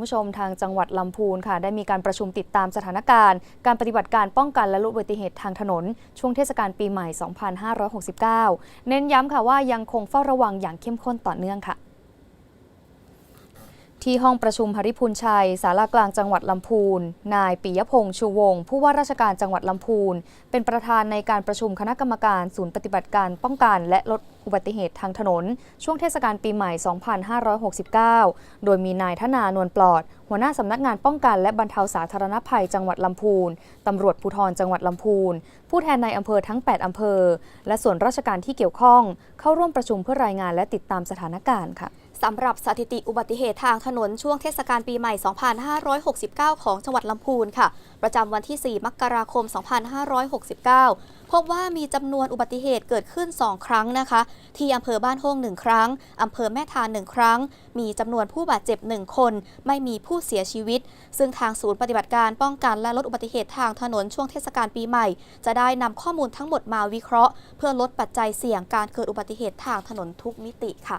คุณผู้ชมทางจังหวัดลำพูนค่ะ ได้มีการประชุมติดตามสถานการณ์ การปฏิบัติการป้องกันและลดอุบัติเหตุทางถนน ช่วงเทศกาลปีใหม่ 2569 เน้นย้ำค่ะว่ายังคงเฝ้าระวังอย่างเข้มข้นต่อเนื่องค่ะ ที่ห้องประชุมหริพูนชัย สารากลางจังหวัดลำพูน นายปิยพงษ์ชูวงศ์ผู้ว่าราชการจังหวัดลำพูน เป็นประธานในการประชุมคณะกรรมการศูนย์ปฏิบัติการป้องกันและลดอุบัติเหตุทางถนน ช่วงเทศกาลปีใหม่ 2569 โดยมีนายธนานวลปลอด หัวหน้าสำนักงานป้องกันและบรรเทาสาธารณภัยจังหวัดลำพูน ตำรวจภูธรจังหวัดลำพูน ผู้แทนในอำเภอทั้ง 8 อำเภอ และส่วนราชการที่เกี่ยวข้อง เข้าร่วมประชุมเพื่อรายงานและติดตามสถานการณ์ค่ะ สำหรับสถิติอุบัติเหตุทางถนนช่วงเทศกาลปีใหม่ 2569 ของจังหวัดลำพูนค่ะ ประจำวันที่ 4 มกราคม 2569 พบว่ามีจำนวนอุบัติเหตุเกิดขึ้น 2 ครั้งนะคะ ที่อำเภอบ้านโฮง1 ครั้งอำเภอแม่ทาน 1 ครั้ง มีจำนวนผู้บาดเจ็บ 1 คน ไม่มีผู้เสียชีวิต ซึ่งทางศูนย์ปฏิบัติการป้องกันและลดอุบัติเหตุทางถนนช่วงเทศกาลปีใหม่ จะได้นำข้อมูลทั้งหมดมาวิเคราะห์ เพื่อลดปัจจัยเสี่ยงการเกิดอุบัติเหตุทางถนนทุกมิติค่ะ